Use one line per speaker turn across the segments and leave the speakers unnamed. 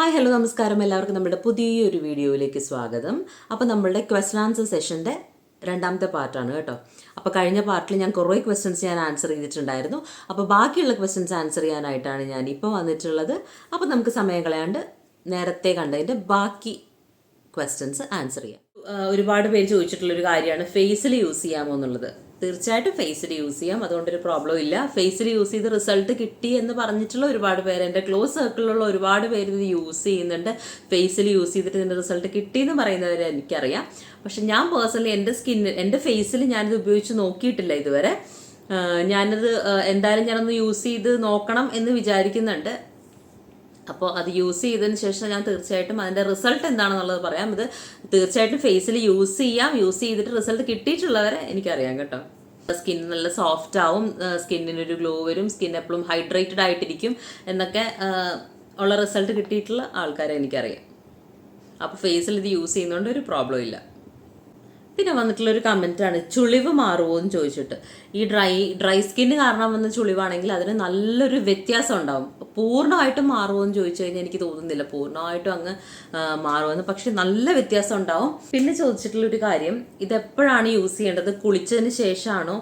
Hi hello നമസ്കാരം. എല്ലാവർക്കും നമ്മുടെ പുതിയൊരു വീഡിയോയിലേക്ക് സ്വാഗതം. അപ്പോൾ നമ്മളുടെ ക്വസ്റ്റൻ ആൻസർ സെഷന്റെ രണ്ടാമത്തെ പാർട്ടാണ് കേട്ടോ. അപ്പോൾ കഴിഞ്ഞ പാർട്ടിൽ ഞാൻ കുറേ ക്വസ്റ്റ്യൻസ് ഞാൻ ആൻസർ ചെയ്തിട്ടുണ്ടായിരുന്നു. അപ്പോൾ ബാക്കിയുള്ള ക്വസ്റ്റ്യൻസ് ആൻസർ ചെയ്യാനായിട്ടാണ് ഞാൻ ഇപ്പോൾ വന്നിട്ടുള്ളത്. അപ്പോൾ നമുക്ക് സമയം കളയാണ്ട് നേരത്തെ കണ്ടതിന്റെ ബാക്കി ക്വസ്റ്റ്യൻസ് ആൻസർ ചെയ്യാം. ഒരുപാട് പേര് ചോദിച്ചിട്ടുള്ളൊരു കാര്യമാണ് ഫേസിൽ യൂസ് ചെയ്യാമോ എന്നുള്ളത്. തീർച്ചയായിട്ടും ഫേസിൽ യൂസ് ചെയ്യാം. അതുകൊണ്ടൊരു പ്രോബ്ലം ഇല്ല. ഫേസിൽ യൂസ് ചെയ്ത് റിസൾട്ട് കിട്ടി എന്ന് പറഞ്ഞിട്ടുള്ള ഒരുപാട് പേര് എന്റെ ക്ലോസ് സർക്കിളിലുള്ള ഒരുപാട് പേര് ഇത് യൂസ് ചെയ്യുന്നുണ്ട്. ഫേസിൽ യൂസ് ചെയ്തിട്ട് ഇതിന്റെ റിസൾട്ട് കിട്ടി എന്ന് പറയുന്നവരെ എനിക്കറിയാം. പക്ഷെ ഞാൻ പേഴ്സണലി എന്റെ സ്കിന്നിൽ എന്റെ ഫേസിൽ ഞാനിത് ഉപയോഗിച്ച് നോക്കിയിട്ടില്ല ഇതുവരെ. ഞാനത് എന്തായാലും ഞാനൊന്ന് യൂസ് ചെയ്ത് നോക്കണം എന്ന് വിചാരിക്കുന്നുണ്ട്. അപ്പോൾ അത് യൂസ് ചെയ്തതിന് ശേഷം ഞാൻ തീർച്ചയായിട്ടും അതിന്റെ റിസൾട്ട് എന്താണെന്നുള്ളത് പറയാം. ഇത് തീർച്ചയായിട്ടും ഫേസിൽ യൂസ് ചെയ്യാം. യൂസ് ചെയ്തിട്ട് റിസൾട്ട് കിട്ടിയിട്ടുള്ളവരെ എനിക്കറിയാം കേട്ടോ. സ്കിൻ നല്ല സോഫ്റ്റ് ആവും. സ്കിന്നിനൊരു ഗ്ലോ വരും. സ്കിൻ എപ്പോഴും ഹൈഡ്രേറ്റഡ് ആയിട്ടിരിക്കും എന്നൊക്കെ ഉള്ള റിസൾട്ട് കിട്ടിയിട്ടുള്ള ആൾക്കാരെ എനിക്കറിയാം. അപ്പോൾ ഫേസിൽ ഇത് യൂസ് ചെയ്യുന്നതുകൊണ്ട് ഒരു പ്രോബ്ലം ഇല്ല. പിന്നെ വന്നിട്ടുള്ളൊരു കമന്റ് ആണ് ചുളിവ് മാറുമോ എന്ന് ചോദിച്ചിട്ട്. ഈ ഡ്രൈ ഡ്രൈ സ്കിന് കാരണം വന്ന ചുളിവാണെങ്കിൽ അതിന് നല്ലൊരു വ്യത്യാസം ഉണ്ടാവും. പൂർണമായിട്ടും മാറുമോ എന്ന് ചോദിച്ചു കഴിഞ്ഞാൽ എനിക്ക് തോന്നുന്നില്ല. പൂർണമായിട്ടും അങ്ങ് മാറുമെന്ന്. പക്ഷെ നല്ല വ്യത്യാസം ഉണ്ടാവും. പിന്നെ ചോദിച്ചിട്ടുള്ളൊരു കാര്യം ഇതെപ്പോഴാണ് യൂസ് ചെയ്യേണ്ടത്? കുളിച്ചതിന് ശേഷമാണോ?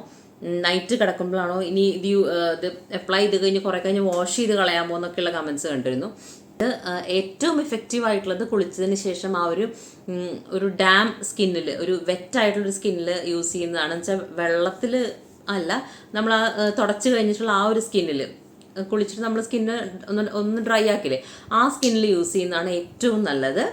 നൈറ്റ് കിടക്കുമ്പോഴാണോ? ഇനി ഇത് ഇത് അപ്ലൈ ചെയ്ത് കഴിഞ്ഞ് കുറേ കഴിഞ്ഞ് വാഷ് ചെയ്ത് കളയാമോ? എന്നൊക്കെയുള്ള കമൻസ് കണ്ടിരുന്നു. ഏറ്റവും എഫക്റ്റീവ് ആയിട്ടുള്ളത് കുളിച്ചതിന് ശേഷം ആ ഒരു ഒരു ഡാം സ്കിന്നിൽ ഒരു വെറ്റ് ആയിട്ടുള്ള സ്കിന്നിൽ യൂസ് ചെയ്യുന്നതാണ് വെച്ചാൽ വെള്ളത്തിൽ അല്ല നമ്മൾ ആ, തുടച്ച് കഴിഞ്ഞിട്ടുള്ള ആ ഒരു സ്കിന്നിൽ കുളിച്ചിട്ട് നമ്മൾ സ്കിന്ന് ഒന്ന് ഒന്ന് ഡ്രൈ ആക്കില്ലേ ആ സ്കിന്നിൽ യൂസ് ചെയ്യുന്നതാണ് ഏറ്റവും നല്ലത്.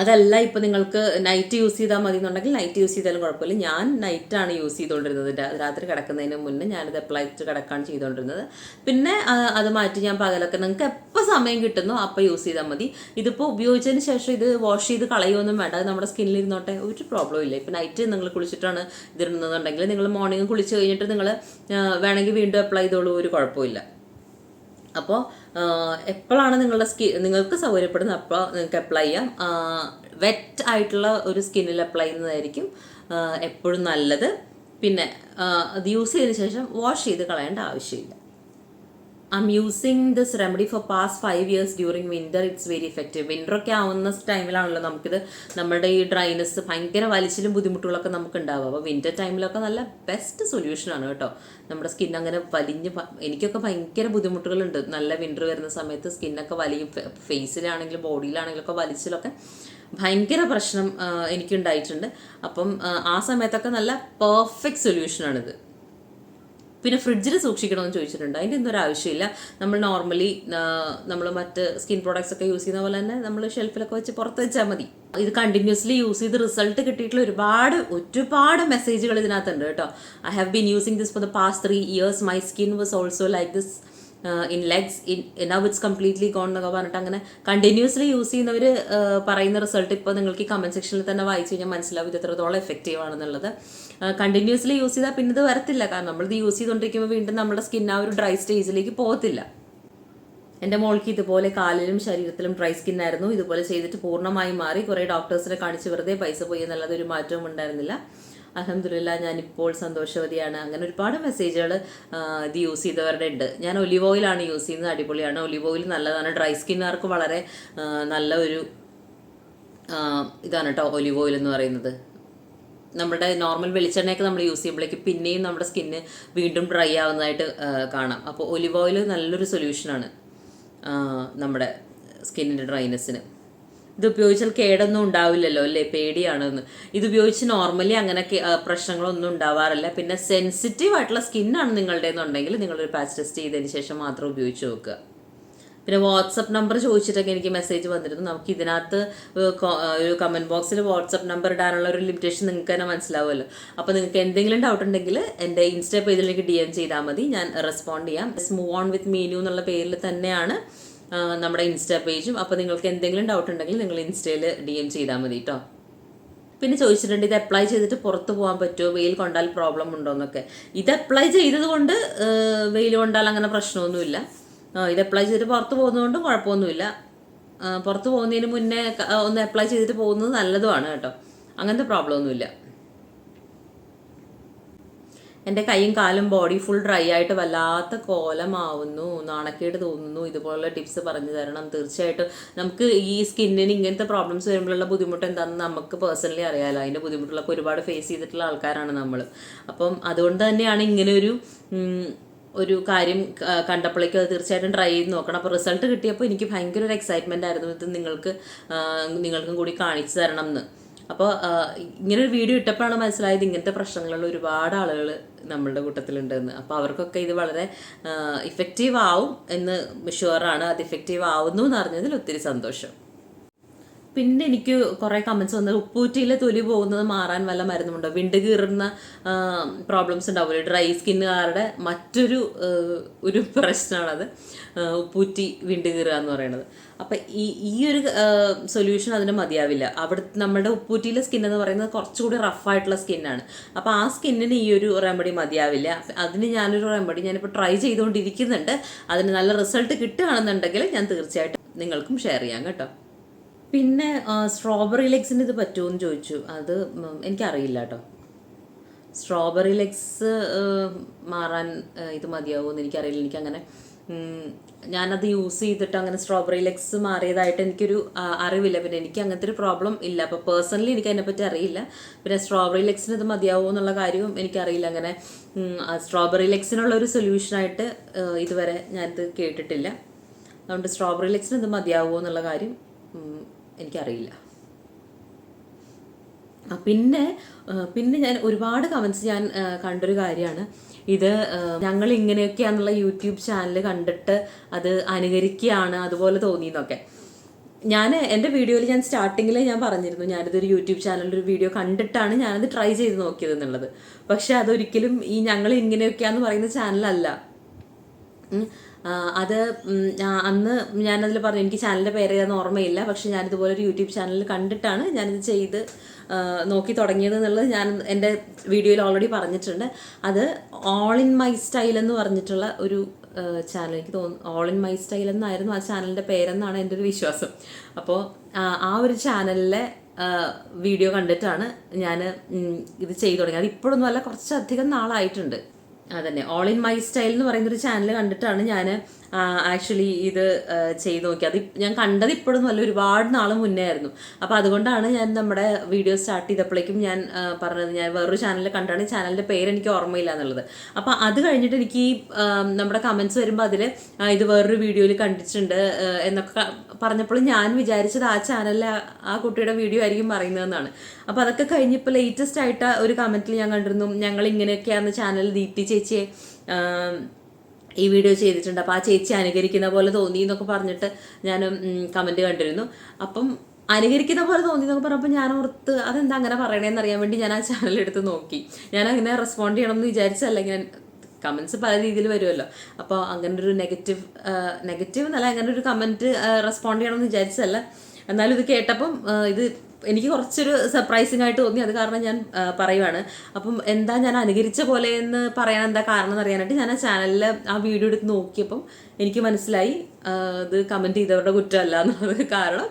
അതല്ല ഇപ്പം നിങ്ങൾക്ക് നൈറ്റ് യൂസ് ചെയ്താൽ മതി എന്നുണ്ടെങ്കിൽ നൈറ്റ് യൂസ് ചെയ്താലും കുഴപ്പമില്ല. ഞാൻ നൈറ്റാണ് യൂസ് ചെയ്തുകൊണ്ടിരുന്നത് രാത്രി കിടക്കുന്നതിന് മുന്നേ ഞാനത് അപ്ലൈ ചെയ്ത് കിടക്കാണ് ചെയ്തുകൊണ്ടിരുന്നത് പിന്നെ അത് മാറ്റി ഞാൻ പകലൊക്കെ നിങ്ങൾക്ക് എപ്പോൾ സമയം കിട്ടുന്നോ അപ്പോൾ യൂസ് ചെയ്താൽ മതി. ഇതിപ്പോൾ ഉപയോഗിച്ചതിന് ശേഷം ഇത് വാഷ് ചെയ്ത് കളയുമൊന്നും വേണ്ട. അത് നമ്മുടെ സ്കിന്നിൽ ഇരുന്നോട്ടെ ഒരു പ്രോബ്ലം ഇല്ല. ഇപ്പം നൈറ്റ് നിങ്ങൾ കുളിച്ചിട്ടാണ് ഇതിരുന്നതെന്നുണ്ടെങ്കിൽ നിങ്ങൾ മോർണിംഗ് കുളിച്ച് കഴിഞ്ഞിട്ട് നിങ്ങൾ വേണമെങ്കിൽ വീണ്ടും അപ്ലൈ ചെയ്തോളൂ ഒരു കുഴപ്പമില്ല. അപ്പോൾ എപ്പോഴാണ് നിങ്ങളുടെ സ്കിൻ നിങ്ങൾക്ക് സൗകര്യപ്പെടുന്നത്? അപ്പോൾ നിങ്ങൾക്ക് അപ്ലൈ ചെയ്യാം. വെറ്റ് ആയിട്ടുള്ള ഒരു സ്കിന്നിൽ അപ്ലൈ ചെയ്യുന്നതായിരിക്കും എപ്പോഴും നല്ലത്. പിന്നെ അത് യൂസ് ചെയ്തതിന് ശേഷം വാഷ് ചെയ്ത് കളയേണ്ട ആവശ്യമില്ല. I'm using this remedy for past five years during winter it's very effective winter ഒക്കെ ആവുന്ന ടൈമിലാണല്ലോ നമുക്കിത് നമ്മുടെ ഈ ഡ്രൈനെസ് ഭയങ്കര വലിച്ചിലും ബുദ്ധിമുട്ടുകളൊക്കെ നമുക്ക് ഉണ്ടാവുക അപ്പോൾ വിന്റർ ടൈമിലൊക്കെ നല്ല ബെസ്റ്റ് സൊല്യൂഷനാണ് കേട്ടോ. നമ്മുടെ സ്കിൻ അങ്ങനെ വലിഞ്ഞ് എനിക്കൊക്കെ ഭയങ്കര ബുദ്ധിമുട്ടുകളുണ്ട്. നല്ല വിന്റർ വരുന്ന സമയത്ത് സ്കിന്നൊക്കെ വലിയും. ഫേസിലാണെങ്കിലും ബോഡിയിലാണെങ്കിലും ഒക്കെ വലിച്ചിലൊക്കെ ഭയങ്കര പ്രശ്നം എനിക്കുണ്ടായിട്ടുണ്ട്. അപ്പം ആ സമയത്തൊക്കെ നല്ല പെർഫെക്റ്റ് സൊല്യൂഷനാണിത് പിന്നെ ഫ്രിഡ്ജിൽ സൂക്ഷിക്കണമെന്ന് ചോദിച്ചിട്ടുണ്ട്. അതിന്റെ ഒരു ആവശ്യമില്ല. നമ്മൾ നോർമലി നമ്മൾ മറ്റ് സ്കിൻ പ്രോഡക്ട്സ് ഒക്കെ യൂസ് ചെയ്യുന്ന പോലെ തന്നെ നമ്മൾ ഷെൽഫിലൊക്കെ വെച്ച് പുറത്ത് വെച്ചാൽ മതി. ഇത് കണ്ടിന്യൂസ്ലി യൂസ് ചെയ്ത് റിസൾട്ട് കിട്ടിയിട്ടുള്ള ഒരുപാട് ഒരുപാട് മെസ്സേജുകൾ ഇതിനകത്തുണ്ട് കേട്ടോ. I have been using this for the past three years my skin was also like this in legs in now it's completely gone എന്നൊക്കെ പറഞ്ഞിട്ട് അങ്ങനെ കണ്ടിന്യൂസ്ലി യൂസ് ചെയ്യുന്നവർ പറയുന്ന റിസൾട്ട് ഇപ്പോൾ നിങ്ങൾക്ക് ഈ കമന്റ് സെക്ഷനിൽ തന്നെ വായിച്ചു കഴിഞ്ഞാൽ മനസ്സിലാവും ഇത് എത്രത്തോളം എഫക്റ്റീവ് ആണെന്നുള്ളത്. കണ്ടിന്യൂസ്ലി യൂസ് ചെയ്താൽ പിന്നെ ഇത് വരത്തില്ല. കാരണം നമ്മളിത് യൂസ് ചെയ്തുകൊണ്ടിരിക്കുമ്പോൾ വീണ്ടും നമ്മുടെ സ്കിൻ ആ ഒരു ഡ്രൈ സ്റ്റേജിലേക്ക് പോകത്തില്ല. എന്റെ മോൾക്ക് ഇതുപോലെ കാലിലും ശരീരത്തിലും ഡ്രൈ സ്കിൻ ആയിരുന്നു. ഇതുപോലെ ചെയ്തിട്ട് പൂർണമായി മാറി. കുറേ ഡോക്ടേഴ്സിനെ കാണിച്ച് വെറുതെ പൈസ പോയി എന്നുള്ളത് ഒരു മാറ്റവും ഉണ്ടായിരുന്നില്ല. അലഹമില്ല ഞാനിപ്പോൾ സന്തോഷവതിയാണ്. അങ്ങനെ ഒരുപാട് മെസ്സേജുകൾ ഇത് യൂസ് ചെയ്തവരുടെ ഉണ്ട്. ഞാൻ ഒലിവ് ഓയിലാണ് യൂസ് ചെയ്യുന്നത് അടിപൊളിയാണ്. ഒലിവ് ഓയിൽ നല്ലതാണ്. ഡ്രൈ സ്കിന്നുകാർക്ക് വളരെ നല്ല ഒരു ഇതാണ് കേട്ടോ ഒലിവ് ഓയിൽ എന്ന് പറയുന്നത്. നമ്മുടെ നോർമൽ വെളിച്ചെണ്ണയൊക്കെ നമ്മൾ യൂസ് ചെയ്യുമ്പോഴേക്ക് പിന്നെയും നമ്മുടെ സ്കിന്ന് വീണ്ടും ഡ്രൈ ആവുന്നതായിട്ട് കാണാം. അപ്പോൾ ഒലിവ് ഓയിൽ നല്ലൊരു സൊല്യൂഷനാണ് നമ്മുടെ സ്കിന്നിന്റെ ഡ്രൈനെസ്സിന് ഇത് ഉപയോഗിച്ചാൽ കേടൊന്നും ഉണ്ടാവില്ലല്ലോ അല്ലേ? പേടിയാണെന്ന്. ഇത് ഉപയോഗിച്ച് നോർമലി അങ്ങനെ പ്രശ്നങ്ങളൊന്നും ഉണ്ടാവാറില്ല. പിന്നെ സെൻസിറ്റീവ് ആയിട്ടുള്ള സ്കിന്നാണ് നിങ്ങളുടെ എന്നുണ്ടെങ്കിൽ നിങ്ങളൊരു പാച്ച് ടെസ്റ്റ് ചെയ്തതിന് ശേഷം മാത്രം ഉപയോഗിച്ച് നോക്കുക. പിന്നെ വാട്സപ്പ് നമ്പർ ചോദിച്ചിട്ടൊക്കെ എനിക്ക് മെസ്സേജ് വന്നിരുന്നു. നമുക്ക് ഇതിനകത്ത് ഒരു കമന്റ് ബോക്സിൽ വാട്സപ്പ് നമ്പർ ഇടാനുള്ള ഒരു ലിമിറ്റേഷൻ നിങ്ങൾക്ക് തന്നെ മനസ്സിലാവുമല്ലോ. അപ്പോൾ നിങ്ങൾക്ക് എന്തെങ്കിലും ഡൗട്ട് ഉണ്ടെങ്കിൽ എന്റെ ഇൻസ്റ്റാ പേജിലേക്ക് ഡി എം ചെയ്താൽ മതി. ഞാൻ റെസ്പോണ്ട് ചെയ്യാം. മൂവ് ഓൺ വിത്ത് മീനു എന്നുള്ള പേരിൽ തന്നെയാണ് നമ്മുടെ ഇൻസ്റ്റാ പേജും. അപ്പോൾ നിങ്ങൾക്ക് എന്തെങ്കിലും ഡൗട്ട് ഉണ്ടെങ്കിൽ നിങ്ങൾ ഇൻസ്റ്റയിൽ ഡി എം ചെയ്താൽ മതി കേട്ടോ പിന്നെ ചോദിച്ചിട്ടുണ്ട് ഇത് അപ്ലൈ ചെയ്തിട്ട് പുറത്ത് പോകാൻ പറ്റുമോ വെയിൽ കൊണ്ടാൽ പ്രോബ്ലം ഉണ്ടോ? എന്നൊക്കെ. ഇത് അപ്ലൈ ചെയ്തത് കൊണ്ട് വെയിൽ കൊണ്ടാൽ അങ്ങനെ പ്രശ്നമൊന്നുമില്ല. ഇത് അപ്ലൈ ചെയ്തിട്ട് പുറത്ത് പോകുന്നതുകൊണ്ടും കുഴപ്പമൊന്നുമില്ല. പുറത്ത് പോകുന്നതിന് മുന്നേ ഒന്ന് അപ്ലൈ ചെയ്തിട്ട് പോകുന്നത് നല്ലതുമാണ് കേട്ടോ. അങ്ങനത്തെ പ്രോബ്ലം ഒന്നുമില്ല. എന്റെ കൈയും കാലും ബോഡി ഫുൾ ഡ്രൈ ആയിട്ട് വല്ലാത്ത കോലമാവുന്നു. നാണക്കേട് തോന്നുന്നു. ഇതുപോലുള്ള ടിപ്സ് പറഞ്ഞു തരണം. തീർച്ചയായിട്ടും നമുക്ക് ഈ സ്കിന്നിന് ഇങ്ങനത്തെ പ്രോബ്ലംസ് വരുമ്പോഴുള്ള ബുദ്ധിമുട്ട് എന്താണെന്ന് നമുക്ക് പേഴ്സണലി അറിയാലോ. അതിന്റെ ബുദ്ധിമുട്ടുകളൊക്കെ ഒരുപാട് ഫേസ് ചെയ്തിട്ടുള്ള ആൾക്കാരാണ് നമ്മൾ അപ്പം അതുകൊണ്ട് തന്നെയാണ് ഇങ്ങനൊരു ഒരു ഒരു കാര്യം കണ്ടപ്പോഴേക്കും അത് തീർച്ചയായിട്ടും ട്രൈ ചെയ്ത് നോക്കണം. അപ്പോൾ റിസൾട്ട് കിട്ടിയപ്പോൾ എനിക്ക് ഭയങ്കര ഒരു എക്സൈറ്റ്മെന്റ് ആയിരുന്നു. ഇത് നിങ്ങൾക്ക് നിങ്ങൾക്കും കൂടി കാണിച്ചു തരണം എന്ന്. അപ്പോൾ ഇങ്ങനെ ഒരു വീഡിയോ ഇട്ടപ്പോഴാണ് മനസ്സിലായത് ഇങ്ങനത്തെ പ്രശ്നങ്ങളുള്ള ഒരുപാട് ആളുകൾ നമ്മളുടെ കൂട്ടത്തിലുണ്ടെന്ന്. അപ്പോൾ അവർക്കൊക്കെ ഇത് വളരെ ഇഫക്റ്റീവ് ആവും എന്ന് ഷുവറാണ് അത് ഇഫക്റ്റീവ് ആവുന്നു എന്ന് അറിഞ്ഞതിൽ ഒത്തിരി സന്തോഷം. പിന്നെ എനിക്ക് കുറേ കമൻസ് വന്നത് ഉപ്പൂറ്റിയിലെ തൊലി പോകുന്നത് മാറാൻ വല്ല മരുന്നുമുണ്ടോ? വിണ്ട് കീറുന്ന പ്രോബ്ലംസ് ഉണ്ടാവില്ല ഡ്രൈ സ്കിന്നുകാരുടെ മറ്റൊരു ഒരു പ്രശ്നമാണത് ഉപ്പൂറ്റി വിണ്ട് കീറുക എന്ന് പറയുന്നത്. അപ്പം ഈ ഈ ഒരു സൊല്യൂഷൻ അതിന് മതിയാവില്ല. അവിടെ നമ്മുടെ ഉപ്പൂറ്റിയിലെ സ്കിൻ എന്ന് പറയുന്നത് കുറച്ചുകൂടി റഫായിട്ടുള്ള സ്കിന്നാണ് അപ്പോൾ ആ സ്കിന്നിന് ഈ ഒരു റെമഡി മതിയാവില്ല. അതിന് ഞാനൊരു റെമഡി ഞാനിപ്പോൾ ട്രൈ ചെയ്തുകൊണ്ടിരിക്കുന്നുണ്ട്. അതിന് നല്ല റിസൾട്ട് കിട്ടുകയാണെന്നുണ്ടെങ്കിൽ ഞാൻ തീർച്ചയായിട്ടും നിങ്ങൾക്കും ഷെയർ ചെയ്യാം കേട്ടോ. പിന്നെ സ്ട്രോബെറി ലെഗ്സിന് ഇത് പറ്റുമോ എന്ന് ചോദിച്ചു. അത് എനിക്കറിയില്ല കേട്ടോ സ്ട്രോബെറി ലെഗ്സ് മാറാൻ ഇത് മതിയാവുമെന്ന് എനിക്കറിയില്ല. എനിക്കങ്ങനെ ഞാനത് യൂസ് ചെയ്തിട്ട് അങ്ങനെ സ്ട്രോബെറി ലെഗ്സ് മാറിയതായിട്ട് എനിക്കൊരു അറിവില്ല. പിന്നെ എനിക്ക് അങ്ങനത്തെ ഒരു പ്രോബ്ലം ഇല്ല. അപ്പോൾ പേഴ്സണലി എനിക്ക് അതിനെപ്പറ്റി അറിയില്ല. പിന്നെ സ്ട്രോബെറി ലെഗ്സിന് ഇത് മതിയാവുമോ എന്നുള്ള കാര്യവും എനിക്കറിയില്ല. അങ്ങനെ സ്ട്രോബെറി ലെഗ്സിനുള്ള ഒരു സൊല്യൂഷനായിട്ട് ഇതുവരെ ഞാനിത് കേട്ടിട്ടില്ല. അതുകൊണ്ട് സ്ട്രോബെറി ലെഗ്സിന് ഇത് മതിയാവുമോ എന്നുള്ള കാര്യം എനിക്കറിയില്ല. പിന്നെ പിന്നെ ഞാൻ ഒരുപാട് കമൻസ് ഞാൻ കണ്ടൊരു കാര്യമാണ്. ഇത് ഞങ്ങൾ ഇങ്ങനെയൊക്കെയാണെന്നുള്ള യൂട്യൂബ് ചാനൽ കണ്ടിട്ട് അത് അനുകരിക്കുകയാണ് അതുപോലെ തോന്നിയെന്നൊക്കെ. ഞാൻ എന്റെ വീഡിയോയിൽ ഞാൻ സ്റ്റാർട്ടിങ്ങിൽ ഞാൻ പറഞ്ഞിരുന്നു ഞാനിതൊരു യൂട്യൂബ് ചാനലിൽ ഒരു വീഡിയോ കണ്ടിട്ടാണ് ഞാനത് ട്രൈ ചെയ്ത് നോക്കിയത് എന്നുള്ളത്. പക്ഷെ അതൊരിക്കലും ഈ ഞങ്ങൾ ഇങ്ങനെയൊക്കെയാന്ന് പറയുന്ന ചാനലല്ല അത് അന്ന് ഞാനതിൽ പറഞ്ഞു എനിക്ക് ചാനലിന്റെ പേര് ഏതാണെന്ന് ഓർമ്മയില്ല. പക്ഷെ ഞാനിതുപോലെ ഒരു യൂട്യൂബ് ചാനൽ കണ്ടിട്ടാണ് ഞാനിത് ചെയ്ത് നോക്കി തുടങ്ങിയത് എന്നുള്ളത് ഞാൻ എന്റെ വീഡിയോയിൽ ഓൾറെഡി പറഞ്ഞിട്ടുണ്ട്. അത് ഓൾ ഇൻ മൈ സ്റ്റൈൽ എന്ന് പറഞ്ഞിട്ടുള്ള ഒരു ചാനൽ എനിക്ക് തോന്നുന്നു ഓൾ ഇൻ മൈ സ്റ്റൈൽ എന്നായിരുന്നു ആ ചാനലിന്റെ പേരെന്നാണ് എന്റെ ഒരു വിശ്വാസം. അപ്പോൾ ആ ഒരു ചാനലിലെ വീഡിയോ കണ്ടിട്ടാണ് ഞാൻ ഇത് ചെയ്തു തുടങ്ങിയത്. അത് ഇപ്പോഴൊന്നും അല്ല കുറച്ചധികം നാളായിട്ടുണ്ട്. അതന്നെ. ഓൾ ഇൻ മൈ സ്റ്റൈൽ എന്ന് പറയുന്ന ഒരു ചാനൽ കണ്ടിട്ടാണ് ഞാൻ ആക്ച്വലി ഇത് ചെയ്ത് നോക്കിയത്. അത് ഞാൻ കണ്ടത് ഇപ്പോഴൊന്നും അല്ല ഒരുപാട് നാൾ മുന്നേ ആയിരുന്നു. അപ്പോൾ അതുകൊണ്ടാണ് ഞാൻ നമ്മുടെ വീഡിയോ സ്റ്റാർട്ട് ചെയ്തപ്പോഴേക്കും ഞാൻ പറഞ്ഞത്. ഞാൻ വേറൊരു ചാനലിൽ കണ്ടാണ് ചാനലിന്റെ പേര് എനിക്ക് ഓർമ്മയില്ല എന്നുള്ളത്. അപ്പോൾ അത് കഴിഞ്ഞിട്ട് എനിക്ക് നമ്മുടെ കമൻസ് വരുമ്പോൾ അതിൽ ഇത് വേറൊരു വീഡിയോയിൽ കണ്ടിട്ടുണ്ട് എന്നൊക്കെ പറഞ്ഞപ്പോൾ ഞാൻ വിചാരിച്ചത് ആ ചാനലിൽ ആ കുട്ടിയുടെ വീഡിയോ ആയിരിക്കും പറയുന്നതെന്നാണ്. അപ്പോൾ അതൊക്കെ കഴിഞ്ഞപ്പോൾ ലേറ്റസ്റ്റ് ആയിട്ട് ഒരു കമന്റിൽ ഞാൻ കണ്ടിരുന്നു ഞങ്ങൾ ഇങ്ങനെയൊക്കെയാണ് ചാനൽ ദീപ്തി ചേച്ചിയെ ഈ വീഡിയോ ചെയ്തിട്ടുണ്ട്. അപ്പോൾ ആ ചേച്ചി അനുകരിക്കുന്ന പോലെ തോന്നി എന്നൊക്കെ പറഞ്ഞിട്ട് ഞാൻ കമന്റ് കണ്ടിരുന്നു. അപ്പം അനുകരിക്കുന്ന പോലെ തോന്നി എന്നൊക്കെ പറഞ്ഞപ്പോൾ ഞാൻ ഓർത്ത് അതെന്താ അങ്ങനെ പറയണേന്ന് അറിയാൻ വേണ്ടി ഞാൻ ആ ചാനൽ എടുത്ത് നോക്കി. ഞാൻ അങ്ങനെ റെസ്പോണ്ട് ചെയ്യണമെന്ന് വിചാരിച്ചല്ല ഇങ്ങനെ കമൻസ് പല രീതിയിൽ വരുമല്ലോ. അപ്പോൾ അങ്ങനെ ഒരു നെഗറ്റീവ് നെഗറ്റീവ് എന്നല്ല അങ്ങനെ ഒരു കമന്റ് റെസ്പോണ്ട് ചെയ്യണമെന്ന് വിചാരിച്ചതല്ല. എന്നാലും ഇത് കേട്ടപ്പം ഇത് എനിക്ക് കുറച്ചൊരു സർപ്രൈസിങ് ആയിട്ട് തോന്നി. അത് കാരണം ഞാൻ പറയുവാണ്. അപ്പം എന്താ ഞാൻ അനുകരിച്ച പോലെ എന്ന് പറയാൻ എന്താ കാരണം എന്ന് അറിയാനായിട്ട് ഞാൻ ആ ചാനലിൽ ആ വീഡിയോ എടുത്ത് നോക്കിയപ്പം എനിക്ക് മനസ്സിലായി ഇത് കമന്റ് ചെയ്തവരുടെ കുറ്റമല്ല എന്നുള്ളത് കാരണം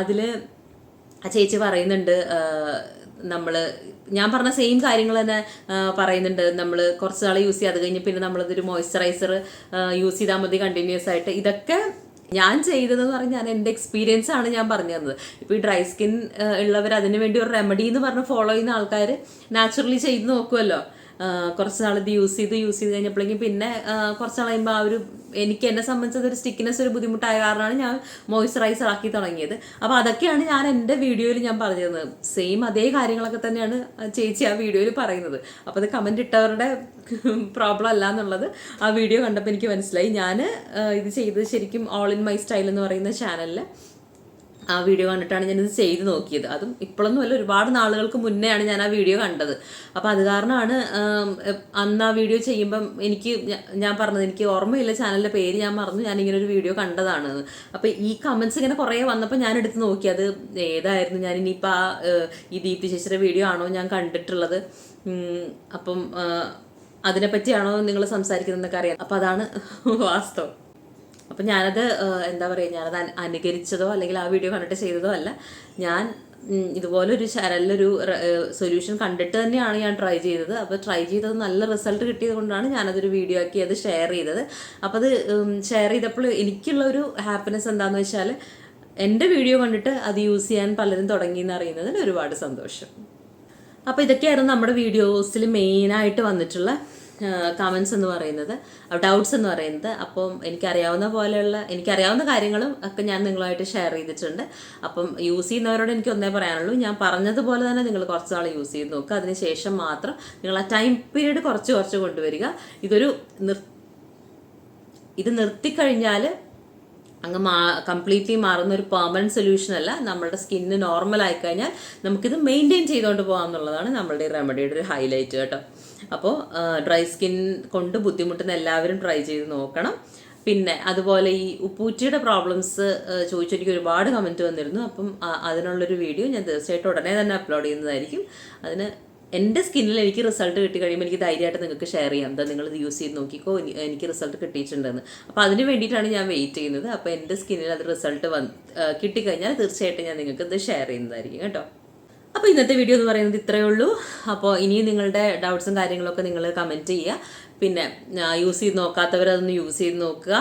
അതിൽ ആ ചേച്ചി പറയുന്നുണ്ട് നമ്മൾ ഞാൻ പറഞ്ഞ സെയിം കാര്യങ്ങൾ തന്നെ പറയുന്നുണ്ട്. നമ്മൾ കുറച്ച് നാൾ യൂസ് ചെയ്ത് കഴിഞ്ഞ് പിന്നെ നമ്മളതൊരു മോയ്സ്ചറൈസർ യൂസ് ചെയ്താൽ മതി കണ്ടിന്യൂസ് ആയിട്ട്. ഇതൊക്കെ ഞാൻ ചെയ്തതെന്ന് പറഞ്ഞാൽ ഞാൻ എന്റെ എക്സ്പീരിയൻസ് ആണ് ഞാൻ പറഞ്ഞു തന്നത്. ഇപ്പോൾ ഈ ഡ്രൈ സ്കിൻ ഉള്ളവർ അതിന് വേണ്ടി ഒരു റെമഡി എന്ന് പറഞ്ഞ് ഫോളോ ചെയ്യുന്ന ആൾക്കാർ നാച്ചുറലി ചെയ്ത് നോക്കുമല്ലോ കുറച്ച് നാൾ ഇത് യൂസ് ചെയ്ത് യൂസ് ചെയ്ത് കഴിഞ്ഞപ്പോഴേക്കും പിന്നെ കുറച്ച് നാൾ കഴിയുമ്പോൾ ആ ഒരു എനിക്ക് എന്നെ സംബന്ധിച്ചത് ഒരു സ്റ്റിക്കിനെസ് ഒരു ബുദ്ധിമുട്ടായ കാരണമാണ് ഞാൻ മോയ്സ്ചറൈസർ ആക്കി തുടങ്ങിയത്. അപ്പോൾ അതൊക്കെയാണ് ഞാൻ എന്റെ വീഡിയോയിൽ ഞാൻ പറഞ്ഞത് സെയിം അതേ കാര്യങ്ങളൊക്കെ തന്നെയാണ് ചേച്ചി ആ വീഡിയോയിൽ പറയുന്നത്. അപ്പോൾ അത് കമന്റ് ഇട്ടവരുടെ പ്രോബ്ലം അല്ല എന്നുള്ളത് ആ വീഡിയോ കണ്ടപ്പോൾ എനിക്ക് മനസ്സിലായി. ഞാൻ ഇത് ചെയ്തത് ശരിക്കും ഓൾ ഇൻ മൈ സ്റ്റൈൽ എന്ന് പറയുന്ന ചാനലിൽ ആ വീഡിയോ കണ്ടിട്ടാണ് ഞാനിത് ചെയ്ത് നോക്കിയത്. അതും ഇപ്പോഴൊന്നും അല്ല ഒരുപാട് നാളുകൾക്ക് മുന്നെയാണ് ഞാൻ ആ വീഡിയോ കണ്ടത്. അപ്പോൾ അത് കാരണമാണ് അന്ന് ആ വീഡിയോ ചെയ്യുമ്പം എനിക്ക് ഞാൻ പറഞ്ഞത് എനിക്ക് ഓർമ്മയില്ല ചാനലിന്റെ പേര് ഞാൻ മറന്നു ഞാൻ ഇങ്ങനെ ഒരു വീഡിയോ കണ്ടതാണ് അപ്പോൾ ഈ കമൻസ് ഇങ്ങനെ കുറേ വന്നപ്പോൾ ഞാൻ എടുത്ത് നോക്കി. അത് ഏതായിരുന്നു? ഞാൻ ഇനിയിപ്പോൾ ആ ഈ ദീപ്തി ശേഷിയുടെ വീഡിയോ ആണോ ഞാൻ കണ്ടിട്ടുള്ളത്? അപ്പം അതിനെപ്പറ്റിയാണോ നിങ്ങൾ സംസാരിക്കുന്നതെന്നൊക്കെ അറിയാം. അപ്പോൾ അതാണ് വാസ്തവം. അപ്പം ഞാനത് എന്താ പറയുക ഞാനത് അന- അനുകരിച്ചതോ അല്ലെങ്കിൽ ആ വീഡിയോ കണ്ടിട്ട് ചെയ്തതോ അല്ല. ഞാൻ ഇതുപോലെ ചരലിലൊരു സൊല്യൂഷൻ കണ്ടിട്ട് തന്നെയാണ് ഞാൻ ട്രൈ ചെയ്തത്. അപ്പോൾ ട്രൈ ചെയ്തത് നല്ല റിസൾട്ട് കിട്ടിയത് കൊണ്ടാണ് ഞാനതൊരു വീഡിയോ ആക്കി അത് ഷെയർ ചെയ്തത്. അപ്പോൾ അത് ഷെയർ ചെയ്തപ്പോൾ എനിക്കുള്ള ഒരു ഹാപ്പിനെസ് എന്താണെന്ന് വെച്ചാൽ എന്റെ വീഡിയോ കണ്ടിട്ട് അത് യൂസ് ചെയ്യാൻ പലരും തുടങ്ങി എന്ന് അറിയുന്നതിൽ ഒരുപാട് സന്തോഷം. അപ്പോൾ ഇതൊക്കെയായിരുന്നു നമ്മുടെ വീഡിയോസിൽ മെയിനായിട്ട് വന്നിട്ടുള്ള കമൻസ് എന്ന് പറയുന്നത് ഡൗട്ട്സ് എന്ന് പറയുന്നത്. അപ്പം എനിക്കറിയാവുന്ന പോലെയുള്ള എനിക്കറിയാവുന്ന കാര്യങ്ങളും ഒക്കെ ഞാൻ നിങ്ങളുമായിട്ട് ഷെയർ ചെയ്തിട്ടുണ്ട്. അപ്പം യൂസ് ചെയ്യുന്നവരോട് എനിക്ക് ഒന്നേ പറയാനുള്ളൂ. ഞാൻ പറഞ്ഞതുപോലെ തന്നെ നിങ്ങൾ കുറച്ച് നാൾ യൂസ് ചെയ്ത് നോക്കുക അതിനുശേഷം മാത്രം നിങ്ങൾ ആ ടൈം പീരീഡ് കുറച്ച് കുറച്ച് കൊണ്ടുവരിക. ഇതൊരു നിർ ഇത് നിർത്തിക്കഴിഞ്ഞാൽ അങ്ങ് മാ കംപ്ലീറ്റ്ലി മാറുന്ന ഒരു പെർമനന്റ് സൊല്യൂഷൻ അല്ല. നമ്മളുടെ സ്കിന്ന് നോർമൽ ആയിക്കഴിഞ്ഞാൽ നമുക്കിത് മെയിന്റെയിൻ ചെയ്തുകൊണ്ട് പോകാം എന്നുള്ളതാണ് നമ്മളുടെ ഈ റെമഡിയുടെ ഒരു ഹൈലൈറ്റ് കേട്ടോ. അപ്പോൾ ഡ്രൈ സ്കിൻ കൊണ്ട് ബുദ്ധിമുട്ടുന്ന എല്ലാവരും ട്രൈ ചെയ്ത് നോക്കണം. പിന്നെ അതുപോലെ ഈ ഉപ്പൂറ്റിയുടെ പ്രോബ്ലംസ് ചോദിച്ചു എനിക്ക് ഒരുപാട് കമന്റ് വന്നിരുന്നു. അപ്പം അതിനുള്ളൊരു വീഡിയോ ഞാൻ തീർച്ചയായിട്ടും ഉടനെ തന്നെ അപ്ലോഡ് ചെയ്യുന്നതായിരിക്കും. അതിന് എന്റെ സ്കിന്നിൽ എനിക്ക് റിസൾട്ട് കിട്ടി കഴിയുമ്പോൾ എനിക്ക് ധൈര്യമായിട്ട് നിങ്ങൾക്ക് ഷെയർ ചെയ്യാം. എന്താ നിങ്ങൾ ഇത് യൂസ് ചെയ്ത് നോക്കിക്കോ എനിക്ക് റിസൾട്ട് കിട്ടിയിട്ടുണ്ടെന്ന്. അപ്പോൾ അതിന് വേണ്ടിയിട്ടാണ് ഞാൻ വെയിറ്റ് ചെയ്യുന്നത്. അപ്പോൾ എന്റെ സ്കിന്നിൽ അത് റിസൾട്ട് വന്ന് കിട്ടിക്കഴിഞ്ഞാൽ തീർച്ചയായിട്ടും ഞാൻ നിങ്ങൾക്ക് ഇത് ഷെയർ ചെയ്യുന്നതായിരിക്കും കേട്ടോ. അപ്പോൾ ഇന്നത്തെ വീഡിയോ എന്ന് പറയുന്നത് ഇത്രയേ ഉള്ളൂ. അപ്പോൾ ഇനിയും നിങ്ങളുടെ ഡൗട്ട്സും കാര്യങ്ങളൊക്കെ നിങ്ങൾ കമന്റ് ചെയ്യുക. പിന്നെ യൂസ് ചെയ്ത് നോക്കാത്തവരതൊന്ന് യൂസ് ചെയ്ത് നോക്കുക.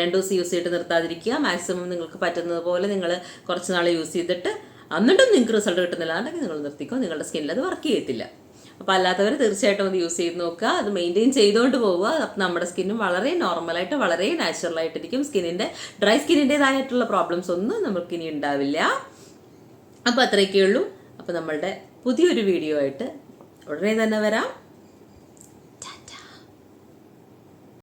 രണ്ട് ദിവസം യൂസ് ചെയ്തിട്ട് നിർത്താതിരിക്കുക. മാക്സിമം നിങ്ങൾക്ക് പറ്റുന്നത് പോലെ നിങ്ങൾ കുറച്ച് നാൾ യൂസ് ചെയ്തിട്ട് എന്നിട്ടും നിങ്ങൾക്ക് റിസൾട്ട് കിട്ടുന്നില്ല. എന്നുണ്ടെങ്കിൽ നിങ്ങൾ നിർത്തിക്കോ. നിങ്ങളുടെ സ്കിന്നിൽ അത് വർക്ക് ചെയ്യത്തില്ല. അപ്പോൾ അല്ലാത്തവർ തീർച്ചയായിട്ടും അത് യൂസ് ചെയ്ത് നോക്കുക. അത് മെയിന്റെയിൻ ചെയ്തുകൊണ്ട് പോവുക. അപ്പം നമ്മുടെ സ്കിന്നും വളരെ നോർമലായിട്ട് വളരെ നാച്ചുറലായിട്ടിരിക്കും സ്കിന്നിന്റെ ഡ്രൈ സ്കിന്നിന്റെതായിട്ടുള്ള പ്രോബ്ലംസ് ഒന്നും നമുക്കിനി ഉണ്ടാവില്ല. അപ്പോൾ അത്രയൊക്കെ ഉള്ളൂ. അപ്പോൾ നമ്മളുടെ പുതിയൊരു വീഡിയോ ആയിട്ട് ഉടനെ തന്നെ വരാം.